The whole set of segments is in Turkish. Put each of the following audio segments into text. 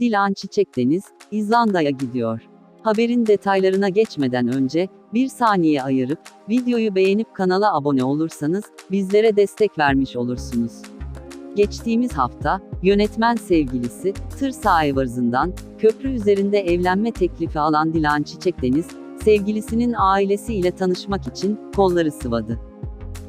Dilan Çiçek Deniz, İzlanda'ya gidiyor. Haberin detaylarına geçmeden önce, bir saniye ayırıp, videoyu beğenip kanala abone olursanız, bizlere destek vermiş olursunuz. Geçtiğimiz hafta, yönetmen sevgilisi, Tır Sahivarz'ından, köprü üzerinde evlenme teklifi alan Dilan Çiçek Deniz, sevgilisinin ailesiyle tanışmak için, kolları sıvadı.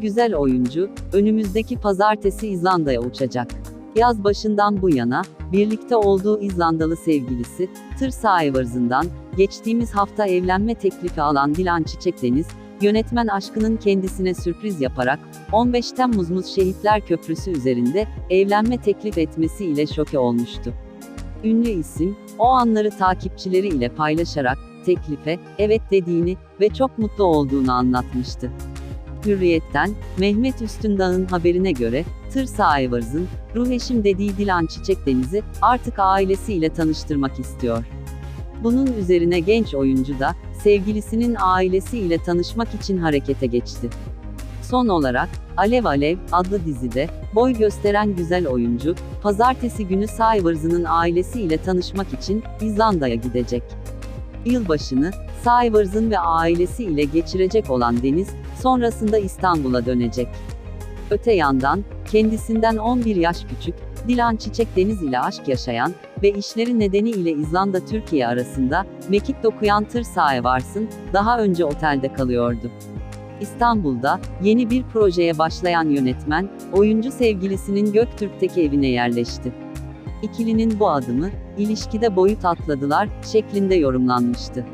Güzel oyuncu, önümüzdeki pazartesi İzlanda'ya uçacak. Yaz başından bu yana, birlikte olduğu İzlandalı sevgilisi, Tır Sahivarz'ından, geçtiğimiz hafta evlenme teklifi alan Dilan Çiçek Deniz, yönetmen aşkının kendisine sürpriz yaparak, 15 Temmuz Şehitler Köprüsü üzerinde, evlenme teklif etmesi ile şoke olmuştu. Ünlü isim, o anları takipçileri ile paylaşarak, teklife, evet dediğini ve çok mutlu olduğunu anlatmıştı. Hürriyet'ten, Mehmet Üstündağ'ın haberine göre, Tır Sahivarz'ın, ruh eşim dediği Dilan Çiçek Deniz'i, artık ailesiyle tanıştırmak istiyor. Bunun üzerine genç oyuncu da, sevgilisinin ailesiyle tanışmak için harekete geçti. Son olarak, Alev Alev adlı dizide, boy gösteren güzel oyuncu, pazartesi günü Sayvarz'ın ailesiyle tanışmak için, İzlanda'ya gidecek. Yılbaşını, Sayvarz'ın ve ailesi ile geçirecek olan Deniz, sonrasında İstanbul'a dönecek. Öte yandan, kendisinden 11 yaş küçük, Dilan Çiçek Deniz ile aşk yaşayan ve işleri nedeniyle İzlanda Türkiye arasında mekik dokuyan Tır Sahivars'ın daha önce otelde kalıyordu. İstanbul'da yeni bir projeye başlayan yönetmen, oyuncu sevgilisinin Göktürk'teki evine yerleşti. İkilinin bu adımı, ilişkide boyut atladılar, şeklinde yorumlanmıştı.